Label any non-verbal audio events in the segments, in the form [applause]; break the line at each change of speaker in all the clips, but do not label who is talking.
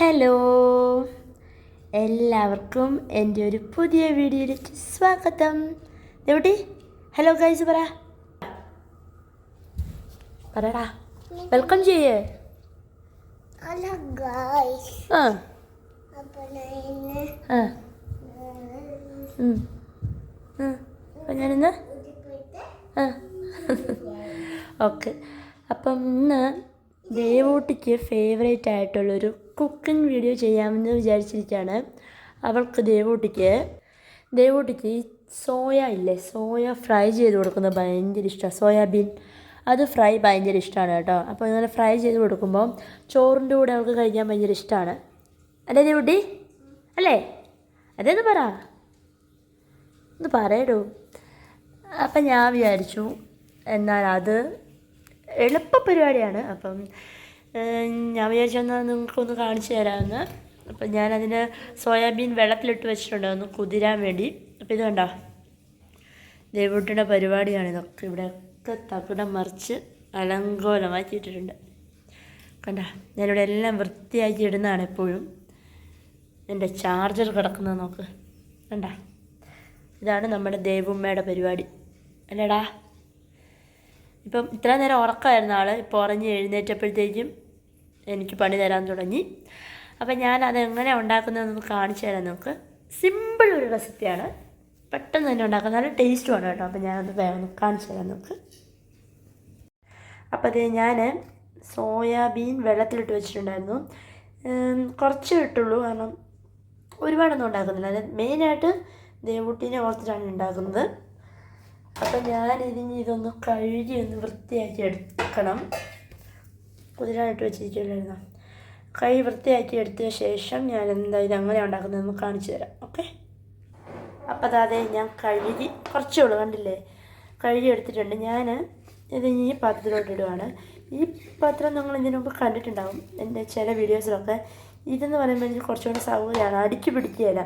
Hello. എല്ലാവർക്കും എന്റെ ഒരു പുതിയ വീഡിയോയിലേക്ക് സ്വാഗതം. എവിടെ? ഹലോ ഗൈസ് പറ. പറടാ. വെൽക്കം ചെയ്യേ. ആ. ആ. അപ്പം ഞാനിന്ന് ആ. [laughs] ഓക്കെ. അപ്പം ഇന്ന് ദേവൂട്ടിക്ക് ഫേവറേറ്റ് ആയിട്ടുള്ളൊരു കുക്കിംഗ് വീഡിയോ ചെയ്യാമെന്ന് വിചാരിച്ചിരിക്കുകയാണ് അവൾക്ക് ദേവൂട്ടിക്ക് ദേവൂട്ടിക്ക് സോയ ഇല്ലേ സോയ ഫ്രൈ ചെയ്ത് കൊടുക്കുന്നത് ഭയങ്കര ഇഷ്ടമാണ് സോയാബീൻ. അത് ഫ്രൈ ഭയങ്കര ഇഷ്ടമാണ് കേട്ടോ. അപ്പോൾ ഇങ്ങനെ ഫ്രൈ ചെയ്ത് കൊടുക്കുമ്പോൾ ചോറിന്റെ കൂടെ അവൾക്ക് കഴിക്കാൻ ഭയങ്കര ഇഷ്ടമാണ് അല്ലേ ദേവൂട്ടി? അല്ലേ? അതേന്ന് പറ. ഒന്ന് പറയടൂ. അപ്പം ഞാൻ വിചാരിച്ചു എന്നാൽ അത് എളുപ്പ പരിപാടിയാണ് അപ്പം ഞാൻ വിചാരിച്ചു എന്നാൽ നിങ്ങൾക്കൊന്ന് കാണിച്ചു തരാമെന്ന്. അപ്പം ഞാനതിന് സോയാബീൻ വെള്ളത്തിലിട്ട് വെച്ചിട്ടുണ്ട് ഒന്ന് കുതിരാൻ വേണ്ടി. അപ്പം ഇത് കണ്ടോ? ദേവൂട്ടിയുടെ പരിപാടിയാണ് ഇതൊക്കെ. ഇവിടെയൊക്കെ തകിടം മറിച്ച് അലങ്കോലമാക്കിയിട്ടിട്ടുണ്ട്. കണ്ട? ഞാനിവിടെ എല്ലാം വൃത്തിയാക്കി ഇടുന്നതാണ് എപ്പോഴും. എന്റെ ചാർജർ കിടക്കുന്നത് നോക്ക്. കണ്ട? ഇതാണ് നമ്മുടെ ദേവുമ്മയുടെ പരിപാടി. അല്ലേടാ? ഇപ്പം ഇത്ര നേരം ഉറക്കമായിരുന്ന ആൾ ഇപ്പോൾ ഉറങ്ങി എഴുന്നേറ്റപ്പോഴത്തേക്കും എനിക്ക് പണി തരാൻ തുടങ്ങി. അപ്പം ഞാൻ അത് എങ്ങനെ ഉണ്ടാക്കുന്നതെന്ന് കാണിച്ചു തരാം നമുക്ക്. സിമ്പിൾ ഒരു റെസിപ്പിയാണ് പെട്ടെന്ന് തന്നെ ഉണ്ടാക്കാൻ നല്ല ടേസ്റ്റുമാണ് കേട്ടോ. അപ്പം ഞാനത് വേഗം കാണിച്ചു തരാം നമുക്ക്. അപ്പോൾ അത് ഞാൻ സോയാബീൻ വെള്ളത്തിലിട്ട് വെച്ചിട്ടുണ്ടായിരുന്നു. കുറച്ച് ഇട്ടുള്ളൂ. കാരണം ഒരുപാടൊന്നും ഉണ്ടാക്കുന്നില്ല. മെയിനായിട്ട് ദേവൂട്ടീനെ ഓർത്തിട്ടാണ് ഉണ്ടാക്കുന്നത്. അപ്പം ഞാൻ ഇതിന് ഇതൊന്ന് കഴുകി ഒന്ന് വൃത്തിയാക്കി എടുക്കണം. കുതിരാനിട്ട് വെച്ചിരിക്കില്ലായിരുന്നു കൈ വൃത്തിയാക്കി എടുത്തതിന് ശേഷം ഞാൻ എന്താ ഇത് ഉണ്ടാക്കുന്നത് ഉണ്ടാക്കുന്നതെന്ന് കാണിച്ചു തരാം. ഓക്കെ? അപ്പം അതാതെ ഞാൻ കഴുകി കുറച്ചേ ഉള്ളൂ കണ്ടില്ലേ? കഴുകി എടുത്തിട്ടുണ്ട്. ഞാൻ ഇത് ഈ പാത്രത്തിലോട്ട് ഇടുവാണ്. ഈ പാത്രം നിങ്ങൾ ഇതിനു മുമ്പ് കണ്ടിട്ടുണ്ടാകും എന്റെ ചില വീഡിയോസിലൊക്കെ. ഇതെന്ന് പറയുമ്പോൾ എനിക്ക് കുറച്ചുകൂടി സൗകര്യമാണ്. അടുക്കി പിടിക്കുകയില്ല.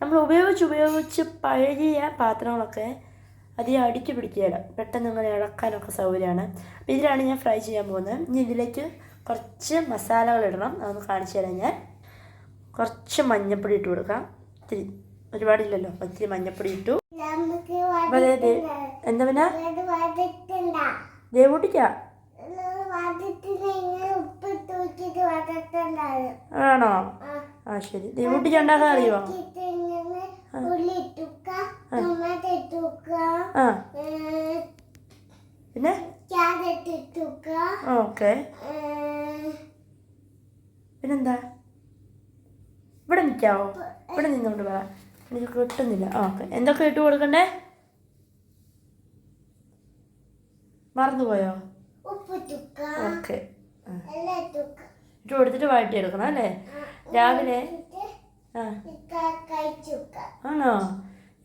നമ്മൾ ഉപയോഗിച്ച് ഉപയോഗിച്ച് പഴകിയ പാത്രങ്ങളൊക്കെ അധികം അടിച്ചു പിടിക്കുകയില്ല പെട്ടെന്ന് ഇങ്ങനെ ഇളക്കാനൊക്കെ സൗകര്യമാണ്. അപ്പോൾ ഇതിലാണ് ഞാൻ ഫ്രൈ ചെയ്യാൻ പോകുന്നത്. ഇനി ഇതിലേക്ക് കുറച്ച് മസാലകൾ ഇടണം. അതൊന്ന് കാണിച്ചു തരാം ഞാൻ. കുറച്ച് മഞ്ഞൾപ്പൊടി ഇട്ട് കൊടുക്കാം. ഇത്തിരി ഒരുപാടില്ലല്ലോ ഒത്തിരി മഞ്ഞപ്പൊടി മഞ്ഞൾപ്പൊടി ഇട്ടു എന്താ പിന്നെ? ദേവൂട്ടിക്കാ ആണോ? ആ. ശരി. ദേവൂട്ടിക്ക് ഉണ്ടാക്കാൻ അറിയുമോ ആ. പിന്നെ? ഓക്കെ. പിന്നെന്താ? ഇവിടെ നിൽക്കാവോ ഇവിടെ നിന്നുകൊണ്ട് പറ എനിക്ക് കിട്ടുന്നില്ല. ഓക്കെ. എന്തൊക്കെ ഇട്ട് കൊടുക്കണ്ടേ? മറന്നുപോയോ? ഓക്കെ. ഇട്ട് കൊടുത്തിട്ട് വഴറ്റി എടുക്കണം അല്ലേ രാവിലെ ആണോ?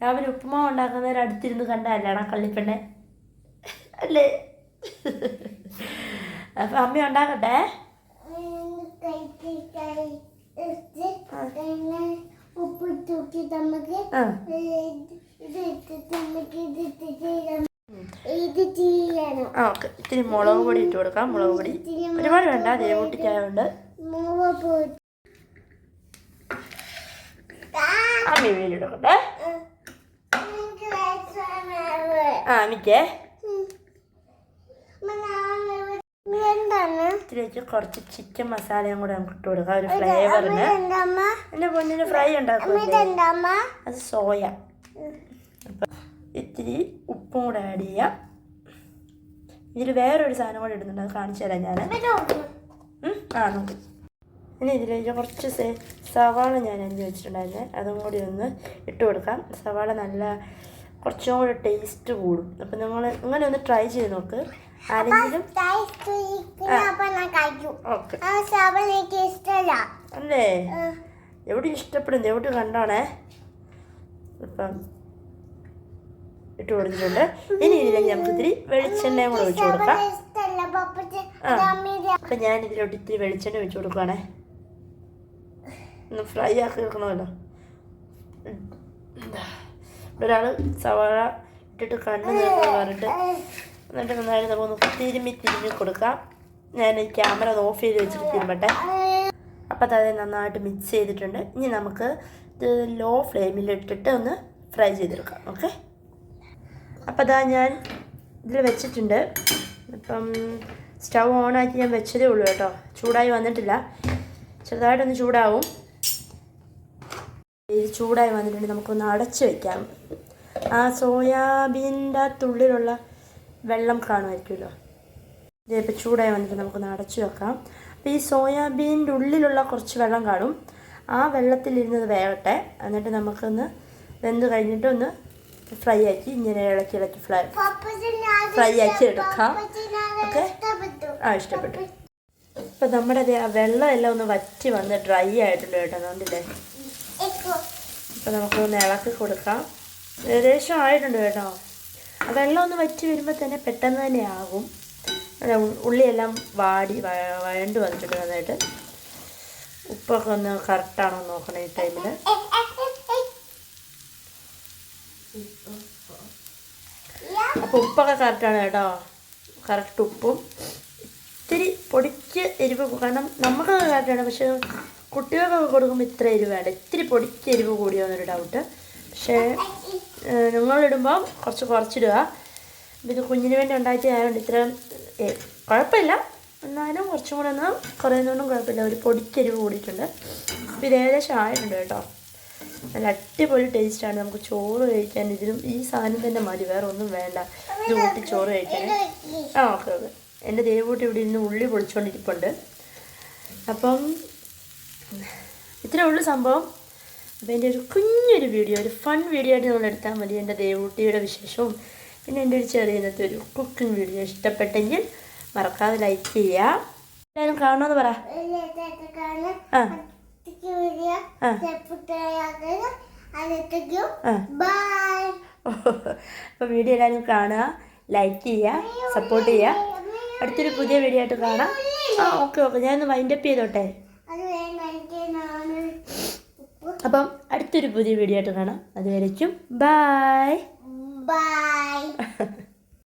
രാവിലെ ഉപ്പുമാവ് ഉണ്ടാക്കുന്നവർ അടുത്തിരുന്ന് കണ്ടല്ലേടാ കള്ളിപ്പെണ്ണെ? അല്ലേ? അപ്പൊ അമ്മ ഉണ്ടാക്കട്ടെ?
ഉപ്പ് തൂക്കി നമുക്ക്
ആ. ഓക്കെ. ഇത്തിരി മുളക് പൊടി ഇട്ട് കൊടുക്കാം. മുളക് പൊടി ഒരുപാട് വേണ്ട. ദേവൂട്ടിക്കായതുകൊണ്ട്
മൂവ പോയിട്ട്
അമ്മ വീടെടുക്കട്ടെ ആ വെച്ച് കുറച്ച് ചിക്കൻ മസാലയും കൂടെ നമുക്ക് ഇട്ട് കൊടുക്കാം. ഒരു ഫ്ലേവറിന്
എന്റെ
എന്റെ പൊന്നിന് ഫ്രൈ
ഉണ്ടാക്കും
അത് സോയ. ഇത്തിരി ഉപ്പും കൂടെ ആഡ് ചെയ്യാം. ഇതിൽ വേറൊരു സാധനം കൂടെ ഇടുന്നുണ്ട്. അത് കാണിച്ചു തരാം ഞാൻ ആ നോക്ക്. ഇനി ഇതിലേക്ക് കുറച്ച് സേ- സവാള ഞാൻ അരിഞ്ഞ് വെച്ചിട്ടുണ്ടായിരുന്നേ. അതും കൂടി ഒന്ന് ഇട്ട് കൊടുക്കാം. സവാള നല്ല കുറച്ചും കൂടെ ടേസ്റ്റ് കൂടും. അപ്പം നിങ്ങൾ ഇങ്ങനെ ഒന്ന് ട്രൈ ചെയ്ത് നോക്ക്. ആരെങ്കിലും അല്ലേ? എവിടെ ഇഷ്ടപ്പെടുന്നു? എവിടെ കണ്ടാണേ? ഇപ്പം ഇട്ട് കൊടുത്തിട്ടുണ്ട്. ഇനി ഇതിലേക്ക് നമുക്ക് ഇത്തിരി വെളിച്ചെണ്ണയും കൂടെ ഒഴിച്ചു കൊടുക്കാം. അപ്പം ഞാൻ ഇതിലോട്ട് ഇത്തിരി വെളിച്ചെണ്ണ ഒഴിച്ചു കൊടുക്കുകയാണേ ഒന്ന് ഫ്രൈ ആക്കി വെക്കണമല്ലോ ഒരാൾ സവാള ഇട്ടിട്ട് കണ്ണ് നിൽക്കുന്നു പറഞ്ഞിട്ട് എന്നിട്ട് നന്നായിട്ട് നമുക്കൊന്ന് തിരുമ്മി തിരുമ്മി കൊടുക്കാം ഞാൻ ഈ ക്യാമറ ഒന്ന് ഓഫ് ചെയ്ത് വെച്ചിട്ട് തിരുമ്പട്ടെ. അപ്പം അതായത് നന്നായിട്ട് മിക്സ് ചെയ്തിട്ടുണ്ട്. ഇനി നമുക്ക് ലോ ഫ്ലെയിമിൽ ഇട്ടിട്ട് ഒന്ന് ഫ്രൈ ചെയ്തെടുക്കാം ഓക്കെ അപ്പോൾ അതാ ഞാൻ ഇതിൽ വെച്ചിട്ടുണ്ട്. ഇപ്പം സ്റ്റൗ ഓണാക്കി ഞാൻ വെച്ചതേ ഉള്ളൂ കേട്ടോ. ചൂടായി വന്നിട്ടില്ല. ചെറുതായിട്ടൊന്ന് ചൂടാവും. ഇത് ചൂടായി വന്നിട്ടുണ്ട് നമുക്കൊന്ന് അടച്ച് വെക്കാം. ആ സോയാബീന്റെ തുള്ളിലുള്ള വെള്ളം കാണുമായിരിക്കുമല്ലോ. ഇതിപ്പോൾ ചൂടായി വന്നിട്ട് നമുക്കൊന്ന് അടച്ചു വെക്കാം. അപ്പോൾ ഈ സോയാബീന്റെ ഉള്ളിലുള്ള കുറച്ച് വെള്ളം കാണും. ആ വെള്ളത്തിലിരുന്നത് വേകട്ടെ എന്നിട്ട് നമുക്കൊന്ന് വെന്ത് കഴിഞ്ഞിട്ട് ഒന്ന് ഫ്രൈ ആക്കി ഇങ്ങനെ ഇളക്കി ഇളക്കി ഫ്രൈ ഫ്രൈ ആക്കി എടുക്കാം. ഓക്കെ? ആ ഇഷ്ടപ്പെട്ടു. ഇപ്പം നമ്മുടെ വെള്ളം എല്ലാം ഒന്ന് വറ്റി വന്ന് ഡ്രൈ ആയിട്ടുണ്ട് കേട്ടോ അതുകൊണ്ടില്ലേ? അപ്പം നമുക്കൊന്ന് ഇളക്കി കൊടുക്കാം. ഏകദേശം ആയിട്ടുണ്ട് കേട്ടോ. ആ വെള്ളം ഒന്ന് വറ്റി വരുമ്പോൾ തന്നെ പെട്ടെന്ന് തന്നെ ആകും. ഉള്ളിയെല്ലാം വാടി വഴണ്ട് വന്നിട്ടുണ്ട് നന്നായിട്ട്. ഉപ്പൊക്കെ ഒന്ന് കറക്റ്റാണോ നോക്കണം ഈ ടൈമിൽ അപ്പോൾ ഉപ്പൊക്കെ കറക്റ്റാണ് കേട്ടോ. കറക്റ്റ് ഉപ്പും. പൊടിക്ക് എരിവ് കാരണം നമുക്കൊക്കെ കാട്ടാണ് പക്ഷേ കുട്ടികൾക്കൊക്കെ കൊടുക്കുമ്പോൾ ഇത്ര എരിവ് വേണ്ട ഇത്തിരി പൊടിക്ക് എരിവ് കൂടിയോ എന്നൊരു ഡൗട്ട് പക്ഷേ നിങ്ങളിടുമ്പോൾ കുറച്ച് കുറച്ചിടുക. ഇത് കുഞ്ഞിന് വേണ്ടി ഉണ്ടാക്കിയതായതുകൊണ്ട് ഇത്ര കുഴപ്പമില്ല. എന്നാലും കുറച്ചും കൂടെ ഒന്ന് കുറയുന്നതുകൊണ്ടും കുഴപ്പമില്ല. ഒരു പൊടിക്കരിവ് കൂടിയിട്ടുണ്ട്. അപ്പോൾ ഇത് ഏകദേശം ആയിട്ടുണ്ട് കേട്ടോ. നല്ല അടിപൊളി ടേസ്റ്റാണ് നമുക്ക് ചോറ് കഴിക്കാൻ ഇതിലും ഈ സാധനം തന്നെ മതി. വേറെ ഒന്നും വേണ്ട. ഇത് കൂട്ടി ചോറ് കഴിക്കാൻ. ആ ഓക്കെ ഓക്കെ. എന്റെ ദേവൂട്ടി ഇവിടെ ഇരുന്ന് ഉള്ളി പൊളിച്ചുകൊണ്ടിരിപ്പുണ്ട് അപ്പം ഇത്രേ ഉള്ളൂ സംഭവം. അപ്പോൾ എന്റെ ഒരു കുഞ്ഞൊരു വീഡിയോ ഒരു ഫൺ വീഡിയോ ആയിട്ട് നമ്മൾ എടുത്താൽ മതി. എന്റെ ദേവൂട്ടിയുടെ വിശേഷവും പിന്നെ എന്റെ ഒരു ചെറിയ ഇന്നത്തെ ഒരു കുക്കിംഗ് വീഡിയോ ഇഷ്ടപ്പെട്ടെങ്കിൽ മറക്കാതെ ലൈക്ക് ചെയ്യുക. എല്ലാവരും കാണുമെന്ന് പറ. ആ. [laughs] അപ്പോൾ വീഡിയോ എല്ലാവരും കാണുക ലൈക്ക് ചെയ്യുക സപ്പോർട്ട് ചെയ്യുക. അടുത്തൊരു പുതിയ വീഡിയോ ആയിട്ട് കാണാം. ആ ഓക്കെ ഓക്കെ ഞാനൊന്ന് വൈൻഡപ്പ് ചെയ്തോട്ടെ. അപ്പം അടുത്തൊരു പുതിയ വീഡിയോ ആയിട്ട് കാണാം. അതുവരയ്ക്കും ബായ്
ബൈ [laughs]